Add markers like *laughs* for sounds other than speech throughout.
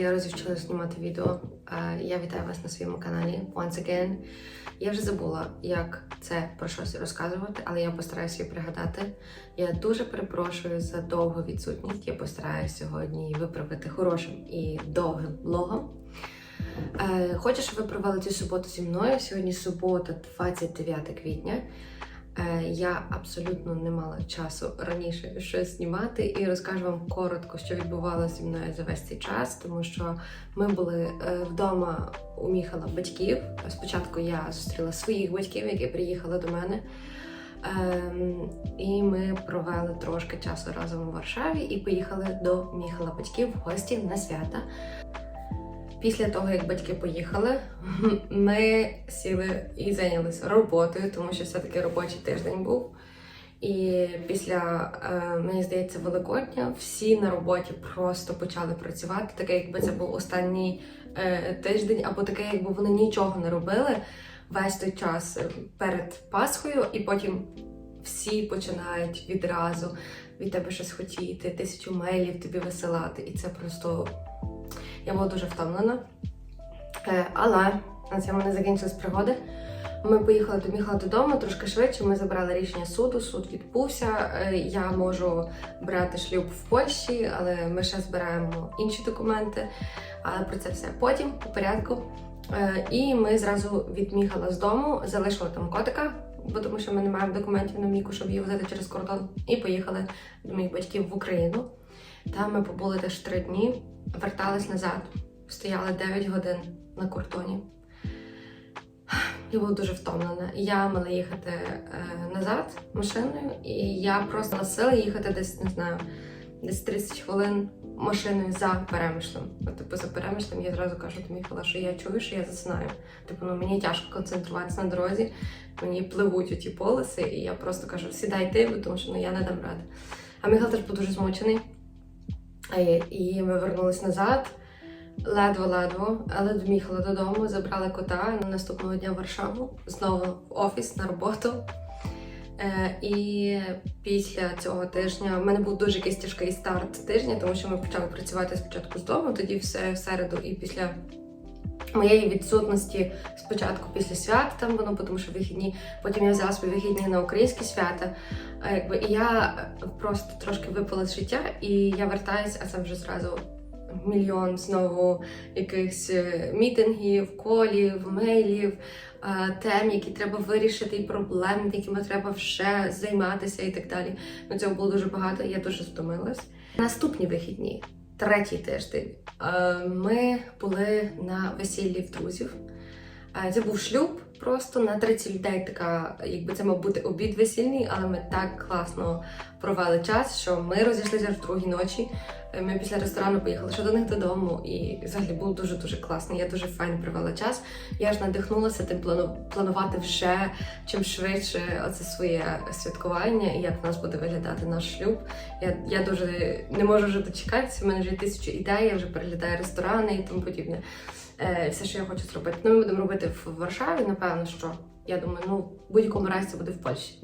Я розвчила знімати відео. Е, Я вітаю вас на своєму каналі Once again. Я вже забула, як це про щось розказувати, але я постараюся її пригадати. Я дуже перепрошую за довгу відсутність. Я постараюся сьогодні виправити хорошим і довгим влогом. Е, Хочу, щоб ви провели цю суботу зі мною. Сьогодні субота, 29 квітня. Е, Я абсолютно не мала часу раніше щось знімати і розкажу вам коротко, що відбувалося зі мною за весь цей час, тому що ми були е, вдома у Міхала батьків. Спочатку я зустріла своїх батьків, які приїхали до мене. Ем, і ми провели трошки часу разом у Варшаві і поїхали до Міхала батьків в гості на свята. Після того, як батьки поїхали, *laughs* ми сіли і зайнялися роботою, тому що все-таки робочий тиждень був. І після, е, мені здається, Великодня всі на роботі просто почали працювати, таке, якби це був останній е, тиждень, або таке, якби вони нічого не робили весь той час перед Пасхою, і потім всі починають відразу від тебе щось хотіти, тисячу мейлів тобі висилати. І це просто я була дуже втомлена. Е, але на цьому не закінчились пригоди. Ми поїхали до Міхала додому трошки швидше. Ми забрали рішення суду. Суд відбувся. Е, Я можу брати шлюб в Польщі, але ми ще збираємо інші документи. Але про це все потім по порядку. Е, І ми зразу відмігали з дому, залишили там котика, бо тому що ми не маємо документів на міку, щоб її возити через кордон. І поїхали до моїх батьків в Україну. Там ми побули теж три дні, вертались назад, стояли 9 годин на кордоні. Я була дуже втомлена. Я мала їхати е, назад машиною, і я просто на сили їхати десь, не знаю, десь 30 хвилин машиною за перемишлем. От, типу, за перемишлем я зразу кажу до Міхала, що я чую, що я засинаю. Типу, ну мені тяжко концентруватися на дорозі, мені пливуть оті полоси, і я просто кажу, сідай ти, тому що ну, я не дам ради. А Міхал теж був дуже змучений. І ми вернулись назад. ледве-ледво, але доміхала додому, забрали кота на наступного дня в Варшаву, знову в офіс на роботу. Е, і після цього тижня в мене був дуже якийсь тяжкий старт тижня, тому що ми почали працювати спочатку з дому, тоді все в середу і після моєї відсутності спочатку після свят там воно, тому що вихідні, потім я взяла свої вихідні на українські свята. Якби і я просто трошки випала з життя, і я вертаюсь, а це вже зразу мільйон знову якихось е, мітингів, колів, мейлів, тем, які треба вирішити, і проблем, якими треба ще займатися і так далі. Ну цього було дуже багато, я дуже втомилась. Наступні вихідні, третій тиждень, е, ми були на весіллі в друзів. Е, Це був шлюб просто на 30 людей. Така, якби це мав бути обід весільний, але ми так класно провели час, що ми розійшлися в другій ночі. Ми після ресторану поїхали ще до них додому, і взагалі був дуже дуже класно. Я дуже файно провела час. Я ж надихнулася тим плану планувати вже чим швидше оце своє святкування і як в нас буде виглядати наш шлюб. Я, я дуже не можу вже дочекатися. У мене вже тисячу ідей, я вже переглядаю ресторани і тому подібне. Е, все, що я хочу зробити. Ну, ми будемо робити в Варшаві, напевно, що я думаю, ну в будь-якому разі це буде в Польщі.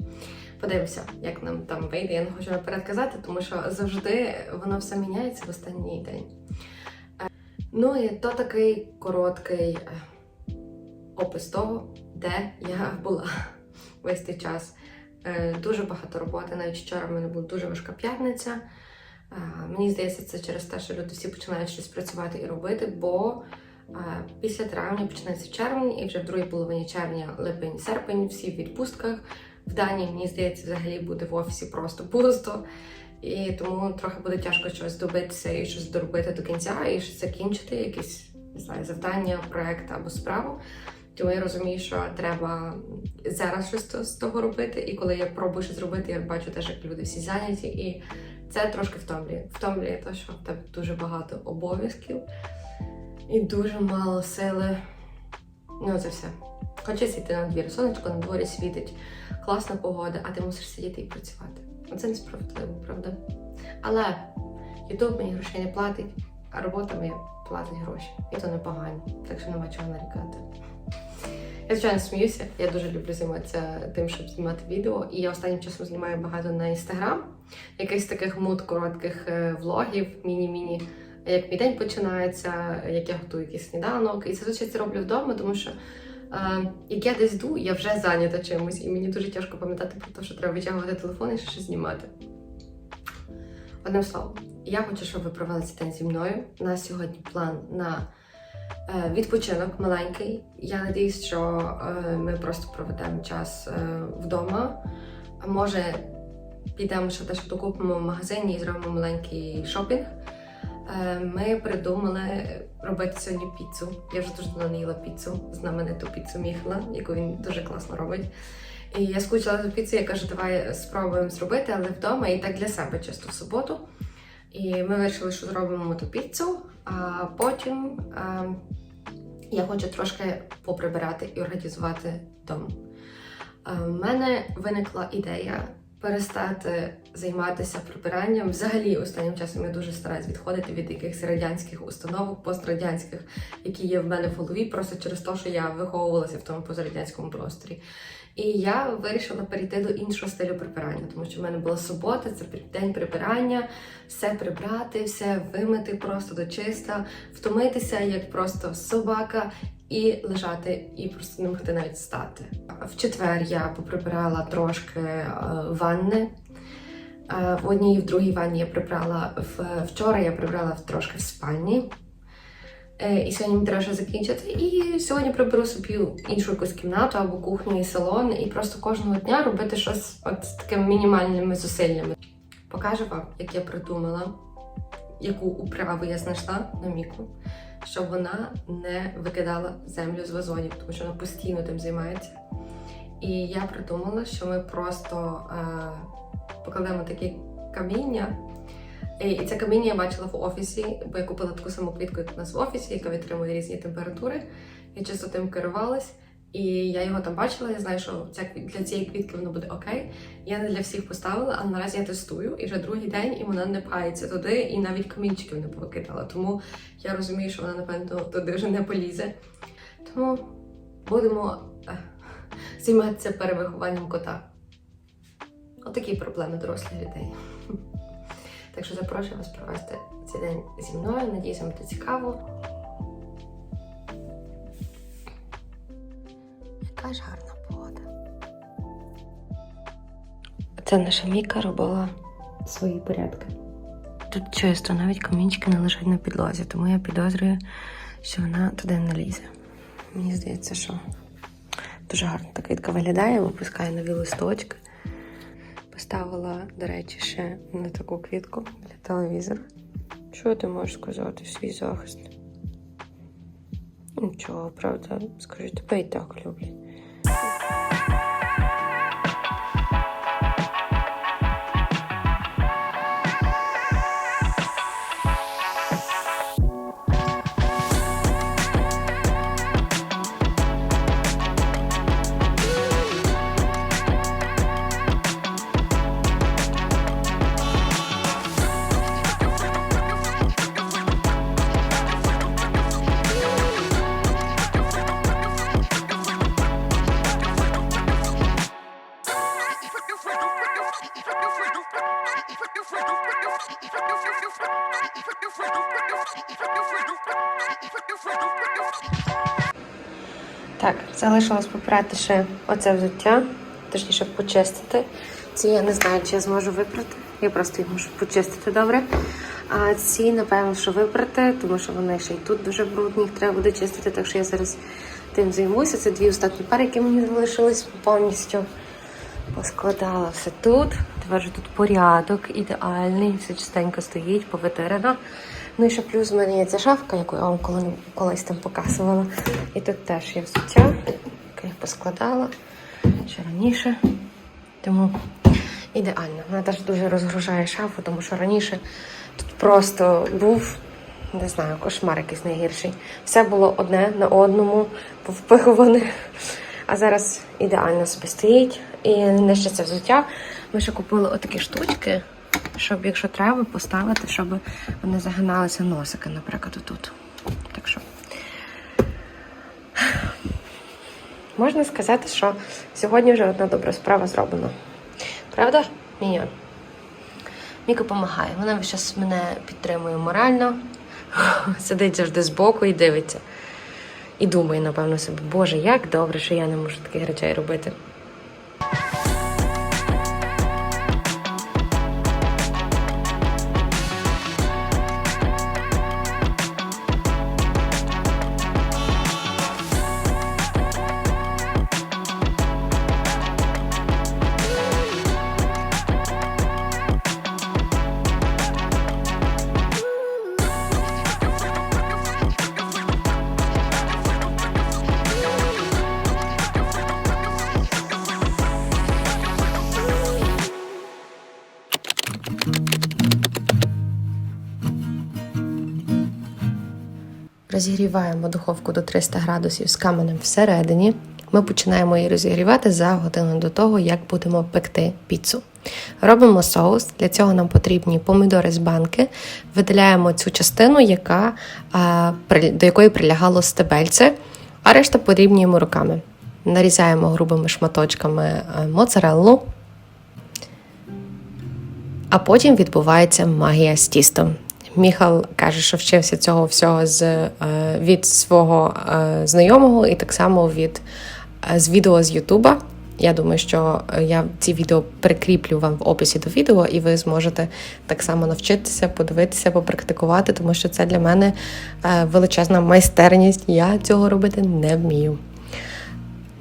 Подивимося, як нам там вийде. Я не хочу наперед казати, тому що завжди воно все міняється в останній день. Е, Ну і то такий короткий е, опис того, де я була *laughs* весь цей час. Дуже багато роботи. Навіть вчора в мене була дуже важка п'ятниця. Мені здається, це через те, що люди всі починають щось працювати і робити, бо після травня починається червень, і вже в другій половині червня, липень, серпень, всі в відпустках. В Данії, мені здається, взагалі буде в офісі просто пусто. І тому трохи буде тяжко щось добитися і щось доробити до кінця, і щось закінчити, якісь не знаю, завдання, проект або справу. Тому я розумію, що треба зараз щось з того робити. І коли я пробую щось зробити, я бачу теж, як люди всі зайняті, і це трошки втомлює. Втомлює те, що в тебе дуже багато обов'язків і дуже мало сили. Ну, це все. Хочеться йти на двір. Сонечко на дворі світить, класна погода, а ти мусиш сидіти і працювати. Це несправедливо, правда? Але Ютуб мені грошей не платить, а робота моя платить гроші. І то непогано, так що нема чого нарікати. Я звичайно сміюся, я дуже люблю займатися тим, щоб знімати відео. І я останнім часом знімаю багато на інстаграм, якихось таких мут коротких е, влогів, міні-міні як мій день починається, як я готую якийсь сніданок. І зазвичай це роблю вдома, тому що е, як я десь йду, я вже зайнята чимось, і мені дуже тяжко пам'ятати про те, що треба витягувати телефон і щось знімати. Одним словом, я хочу, щоб ви провели цей день зі мною. У нас сьогодні план на е, відпочинок маленький. Я надіюсь, що е, ми просто проведемо час е, вдома. Може, підемо ще теж докупимо в магазині і зробимо маленький шопінг. Е, Ми придумали робити сьогодні піцу. Я вже дуже давно не їла піцу, знамениту піцу Міхла, яку він дуже класно робить. І я скучила за піцу, я кажу, давай спробуємо зробити, але вдома і так для себе чисто в суботу. І ми вирішили, що зробимо ту піцу, а потім е, я хочу трошки поприбирати і організувати дом. У мене виникла ідея перестати займатися прибиранням. Взагалі, останнім часом я дуже стараюсь відходити від якихось радянських установок, пострадянських, які є в мене в голові, просто через те, що я виховувалася в тому пострадянському просторі. І я вирішила перейти до іншого стилю прибирання, тому що в мене була субота, це день прибирання, все прибрати, все вимити просто до чиста, втомитися як просто собака і лежати, і просто не могти навіть стати. В четвер я поприбирала трошки е, ванни. Е, В одній і в другій ванні я прибрала вчора. Я прибрала трошки в спальні. Е, І сьогодні мені треба закінчити. І сьогодні приберу собі іншу якусь кімнату або кухню і салон, і просто кожного дня робити щось от з такими мінімальними зусиллями. Покажу вам, як я придумала, яку управу я знайшла на міку, щоб вона не викидала землю з вазонів, тому що вона постійно тим займається. І я придумала, що ми просто е, покладемо такі каміння. І це каміння я бачила в офісі, бо я купила таку саму квітку, як у нас в офісі, яка витримує різні температури. Я часто тим керувалась. І я його там бачила, я знаю, що ця для цієї квітки воно буде окей. Я не для всіх поставила, але наразі я тестую і вже другий день і вона не пається туди, і навіть камінчиків не повикидала. Тому я розумію, що вона, напевно, туди вже не полізе. Тому будемо е, займатися перевихованням кота. Отакі проблеми дорослих людей. Так що запрошую вас провести цей день зі мною. Надіюсь, вам буде цікаво. Яка ж гарна погода. Це наша Міка робила свої порядки. Тут чисто, навіть камінчики не лежать на підлозі, тому я підозрюю, що вона туди не лізе. Мені здається, що дуже гарно та квітка виглядає, випускає нові листочки. Поставила, до речі, ще на таку квітку для телевізора. Що ти можеш сказати свій захист? Нічого, правда, скажи, тебе і так люблять. Залишилось попрати ще оце взуття, точніше почистити. Ці я не знаю, чи я зможу випрати. Я просто їх можу почистити добре. А ці, напевно, що випрати, тому що вони ще й тут дуже брудні, їх треба буде чистити, так що я зараз тим займуся. Це дві останні пари, які мені залишились повністю. Поскладала все тут. Тепер тут порядок ідеальний, все чистенько стоїть, повитирано. Ну і ще плюс в мене є ця шафка, яку я вам коли- колись там показувала. І тут теж є взуття, яке я поскладала ще раніше. Тому ідеально. Вона теж дуже розгружає шафу, тому що раніше тут просто був, не знаю, кошмар якийсь найгірший. Все було одне на одному, повпихуване. А зараз ідеально собі стоїть. І нижче це взуття. Ми ще купили отакі штучки, щоб, якщо треба, поставити, щоб вони загиналися носики, наприклад, отут. Так що. Можна сказати, що сьогодні вже одна добра справа зроблена. Правда, Міньон? Міка допомагає. Вона час мене підтримує морально, *laughs* Сидить завжди збоку і дивиться. І думає, напевно, собі, Боже, як добре, що я не можу таких речей робити. Розігріваємо духовку до 300 градусів з каменем всередині. Ми починаємо її розігрівати за годину до того, як будемо пекти піцу. Робимо соус. Для цього нам потрібні помідори з банки. Видаляємо цю частину, яка, до якої прилягало стебельце, а решта порівнюємо руками. Нарізаємо грубими шматочками е, моцареллу, а потім відбувається магія з тістом. Міхал каже, що вчився цього всього з, е, від свого е, знайомого і так само від е, з відео з Ютуба. Я думаю, що я ці відео прикріплю вам в описі до відео, і ви зможете так само навчитися, подивитися, попрактикувати, тому що це для мене величезна майстерність. Я цього робити не вмію.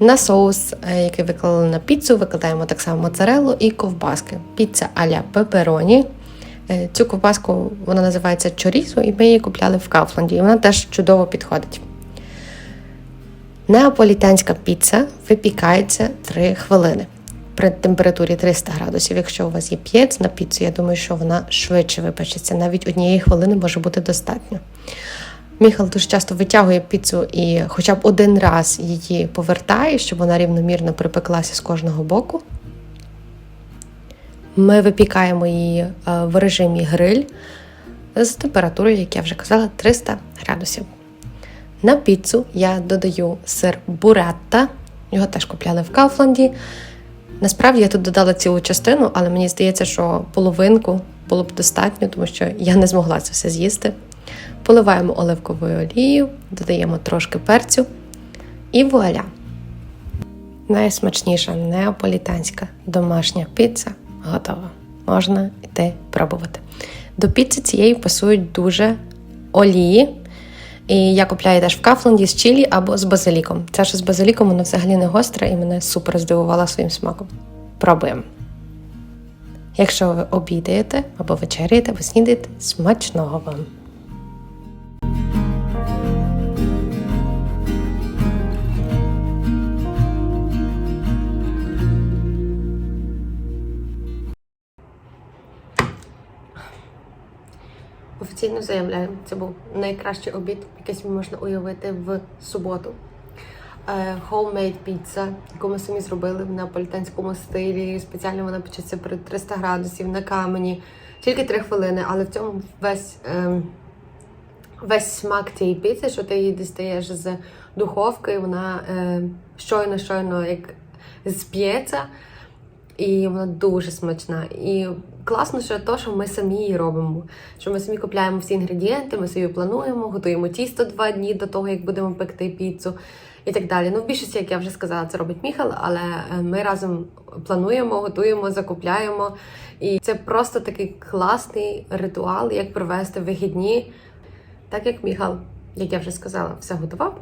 На соус, який виклали на піцу, викладаємо так само моцареллу і ковбаски. Піца аля пепероні. Е, Цю ковбаску вона називається чорізо, і ми її купляли в Кауфланді. І вона теж чудово підходить. Неаполітанська піца випікається 3 хвилини при температурі 300 градусів. Якщо у вас є п'єц на піцу, я думаю, що вона швидше випечеться. Навіть однієї хвилини може бути достатньо. Міхал дуже часто витягує піцу і хоча б один раз її повертає, щоб вона рівномірно припеклася з кожного боку. Ми випікаємо її е, в режимі гриль з температурою, як я вже казала, 300 градусів. На піцу я додаю сир буретта, його теж купляли в Кауфланді. Насправді я тут додала цілу частину, але мені здається, що половинку було б достатньо, тому що я не змогла це все з'їсти. Поливаємо оливковою олією, додаємо трошки перцю і вуаля. Найсмачніша неаполітанська домашня піца готова. Можна йти пробувати. До піци цієї пасують дуже олії. І я купляю теж в Кафланді з чилі або з базиліком. Це що з базиліком воно взагалі не гостре і мене супер здивувала своїм смаком. Пробуємо. Якщо ви обідаєте або вечеряєте, або снідаєте, смачного вам! Офіційно заявляю, це був найкращий обід, який можна уявити в суботу. Е, Homemade піца, яку ми самі зробили в неаполітанському стилі. Спеціально вона печеться при 300 градусів на камені. Тільки 3 хвилини, але в цьому весь, ем, весь смак цієї піци, що ти її дістаєш з духовки, вона е, щойно-щойно як зб'ється. І вона дуже смачна. І класно, що то, що ми самі її робимо. Що ми самі купляємо всі інгредієнти, ми собі плануємо, готуємо тісто два дні до того, як будемо пекти піцу і так далі. Ну, в більшості, як я вже сказала, це робить Міхал, але е, ми разом плануємо, готуємо, закупляємо. І це просто такий класний ритуал, як провести вихідні. Так як Міхал, як я вже сказала, все готував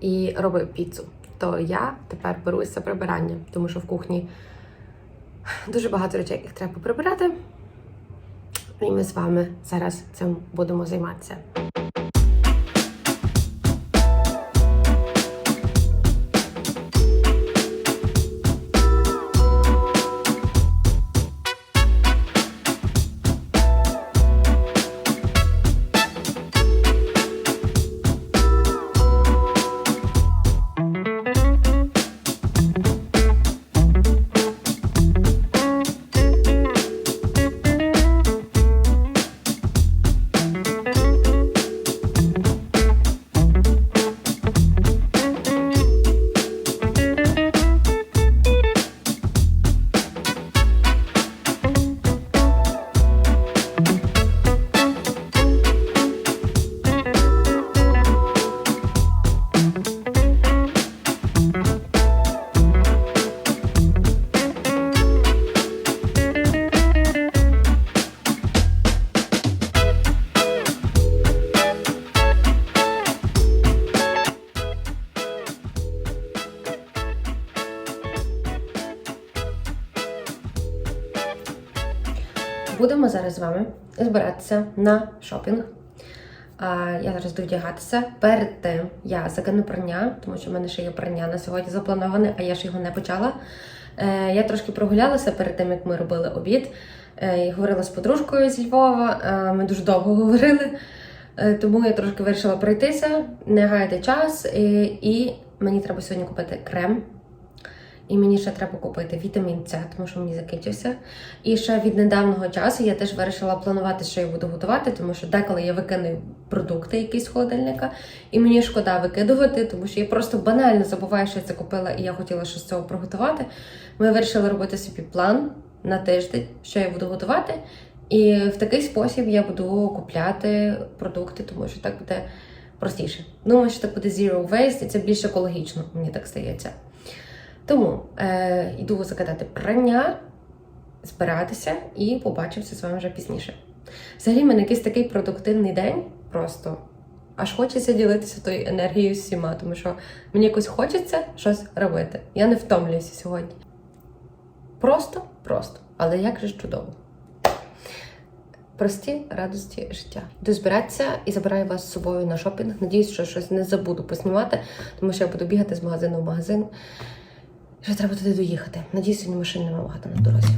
і робив піцу. То я тепер берусь за прибирання, тому що в кухні дуже багато речей, яких треба прибирати. І ми з вами зараз цим будемо займатися. З вами збиратися на шопінг. Я зараз йду вдягатися. Перед тим я закину прання, тому що в мене ще є прання на сьогодні заплановане, а я ж його не почала. Е, Я трошки прогулялася перед тим, як ми робили обід. Е, і Говорила з подружкою зі Львова. Е, Ми дуже довго *laughs* говорили, Е, тому я трошки вирішила пройтися, не гаяти час. І мені треба сьогодні купити крем. І мені ще треба купити вітамін С, тому що мені закінчився. І ще від недавнього часу я теж вирішила планувати, що я буду готувати, тому що деколи я викину продукти якісь з холодильника, і мені шкода викидувати, тому що я просто банально забуваю, що я це купила, і я хотіла щось з цього приготувати. Ми вирішили робити собі план на тиждень, що я буду готувати. І в такий спосіб я буду купляти продукти, тому що так буде простіше. Думаю, що так буде zero waste, і це більш екологічно, мені так здається. Тому е, йду закидати прання, збиратися і побачимося з вами вже пізніше. Взагалі, в мене якийсь такий продуктивний день, просто аж хочеться ділитися тою енергією з всіма, тому що мені якось хочеться щось робити. Я не втомлююся сьогодні. Просто, просто, але як же чудово. Прості радості життя. Йду збиратися і забираю вас з собою на шопінг. Надіюсь, що щось не забуду поснімати, тому що я буду бігати з магазину в магазин. Вже треба туди доїхати. Надіюсь, сьогодні машин немає багато на дорозі.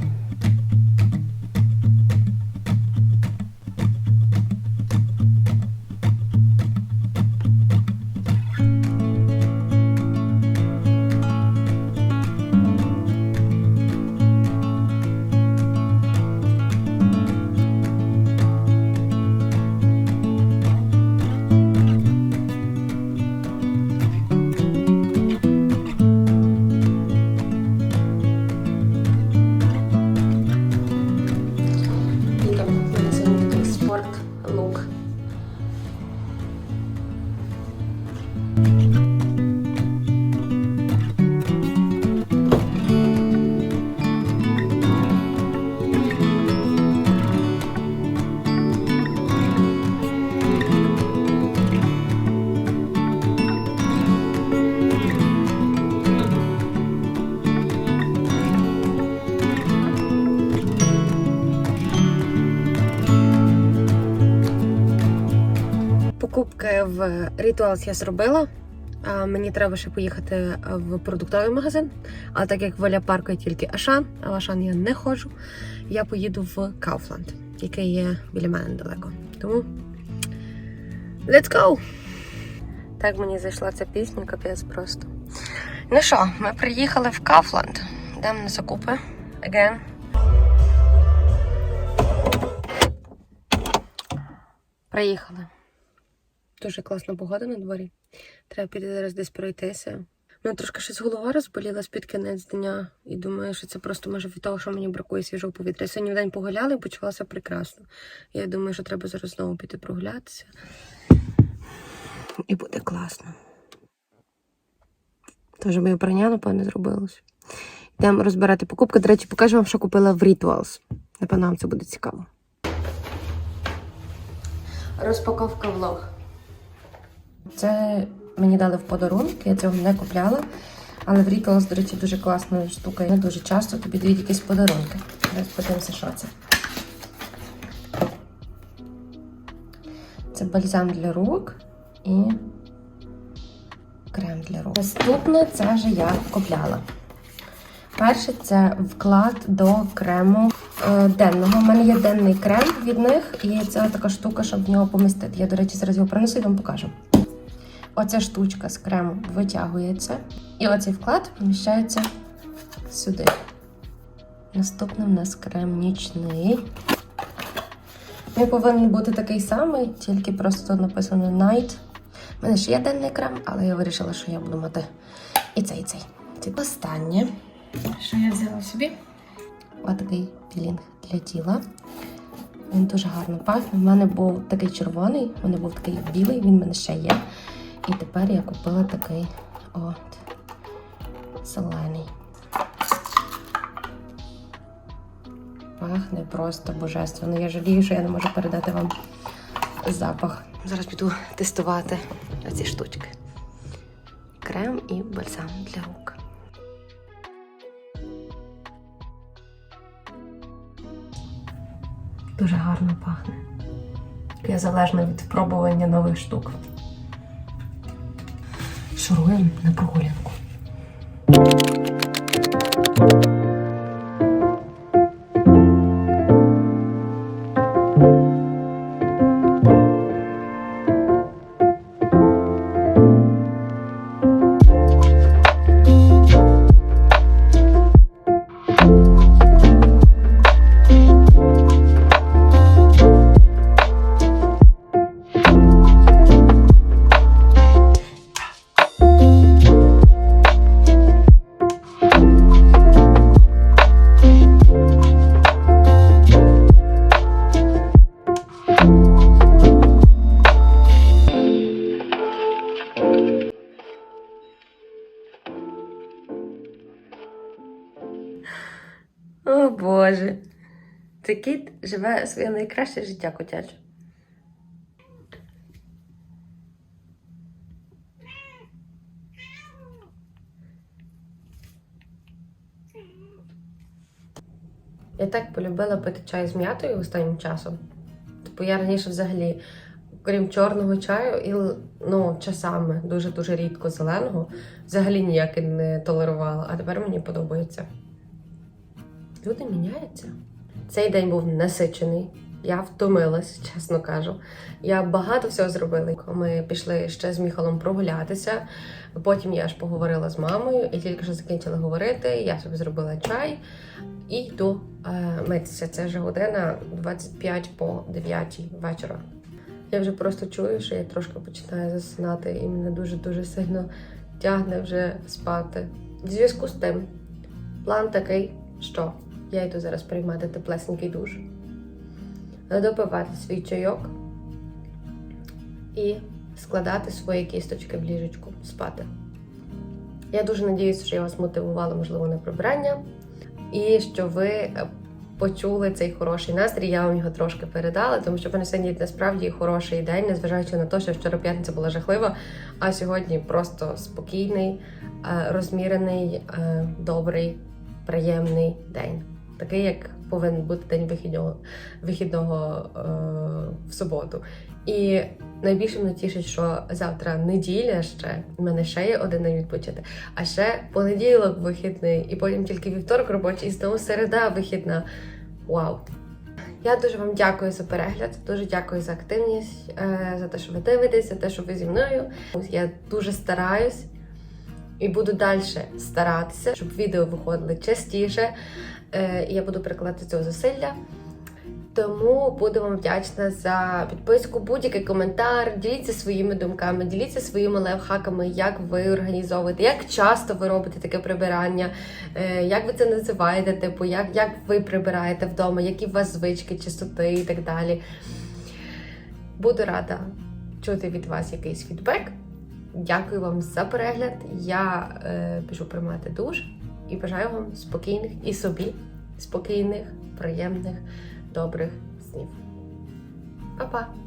Rituals я зробила. Мені треба ще поїхати в продуктовий магазин. А так як в парку є тільки Ашан, а в Ашан я не ходжу, я поїду в Kaufland, який є біля мене недалеко. Тому let's go! Так мені зайшла ця пісня, капець просто. Ну що, ми приїхали в Kaufland. Йдемо на закупи. Again. Приїхали. Дуже класна погода на дворі. Треба піти зараз десь пройтися. Ну, трошки щось голова розболіла з під кінець дня. І думаю, що це просто може від того, що мені бракує свіжого повітря. Сьогодні в день погуляли і почувалася прекрасно. Я думаю, що треба зараз знову піти прогулятися. І буде класно. Тож моє прання, напевне, зробилось. Йдемо розбирати покупки. До речі, покажу вам, що купила в Rituals. Напевно, вам це буде цікаво. Розпаковка влог. Це мені дали в подарунок, я цього не купляла. Але в Rituals, до речі, дуже класна штука. Не дуже часто тобі дають якісь подарунки. Зараз подивимося, що це. Це бальзам для рук і крем для рук. Наступне це вже я купляла. Перше це вклад до крему е, денного. У мене є денний крем від них, і це така штука, щоб в нього помістити. Я, до речі, зараз його принесу і вам покажу. Оця штучка з крему витягується, і оцей вклад поміщається сюди. Наступним у нас крем нічний. Він повинен бути такий самий, тільки просто написано Night. У мене ще є денний крем, але я вирішила, що я буду мати і цей, і цей. Це останнє, що я взяла собі. Отакий пілінг для тіла. Він дуже гарно пахне. У мене був такий червоний, у мене був такий білий, він в мене ще є. І тепер я купила такий от зелений. Пахне просто божественно. Я жалію, що я не можу передати вам запах. Зараз піду тестувати оці штучки. Крем і бальзам для рук. Дуже гарно пахне. Я залежна від пробування нових штук. Шуруємо на прогулянку. Боже. Цей кіт живе своє найкраще життя котяче. Я так полюбила пити чай з м'ятою останнім часом. Типу я раніше взагалі, крім чорного чаю, і ну, часами дуже-дуже рідко зеленого, взагалі ніяк не толерувала, а тепер мені подобається. Люди міняються. Цей день був насичений. Я втомилась, чесно кажу. Я багато всього зробила. Ми пішли ще з Міхалом прогулятися. Потім я ж поговорила з мамою і тільки що закінчила говорити. Я собі зробила чай і йду е, митися. Це вже година 25 по 9 вечора. Я вже просто чую, що я трошки починаю засинати, і мене дуже-дуже сильно тягне вже спати. В зв'язку з тим, план такий, що я йду зараз приймати теплесенький душ, допивати свій чайок і складати свої кісточки в ліжечку спати. Я дуже надіюся, що я вас мотивувала, можливо, на прибирання, і що ви почули цей хороший настрій. Я вам його трошки передала, тому що мене сьогодні насправді хороший день, незважаючи на те, що вчора п'ятниця була жахлива, а сьогодні просто спокійний, е, розмірений, е, добрий, приємний день. Такий, як повинен бути день вихідного, вихідного е, в суботу. І найбільше мене тішить, що завтра неділя ще, в мене ще є один день відпочити, а ще понеділок вихідний, і потім тільки вівторок робочий, і знову середа вихідна. Вау! Я дуже вам дякую за перегляд, дуже дякую за активність, е, за те, що ви дивитесь, за те, що ви зі мною. Я дуже стараюсь і буду далі старатися, щоб відео виходили частіше. Е, Я буду прикладати цього зусилля. Тому буду вам вдячна за підписку, будь-який коментар. Діліться своїми думками, діліться своїми лайфхаками, як ви організовуєте, як часто ви робите таке прибирання, е, як ви це називаєте, типу, як, як ви прибираєте вдома, які у вас звички, чистоти і так далі. Буду рада чути від вас якийсь фідбек. Дякую вам за перегляд. Я е, пішу приймати душ і бажаю вам спокійних і собі спокійних, приємних, добрих снів. Па-па!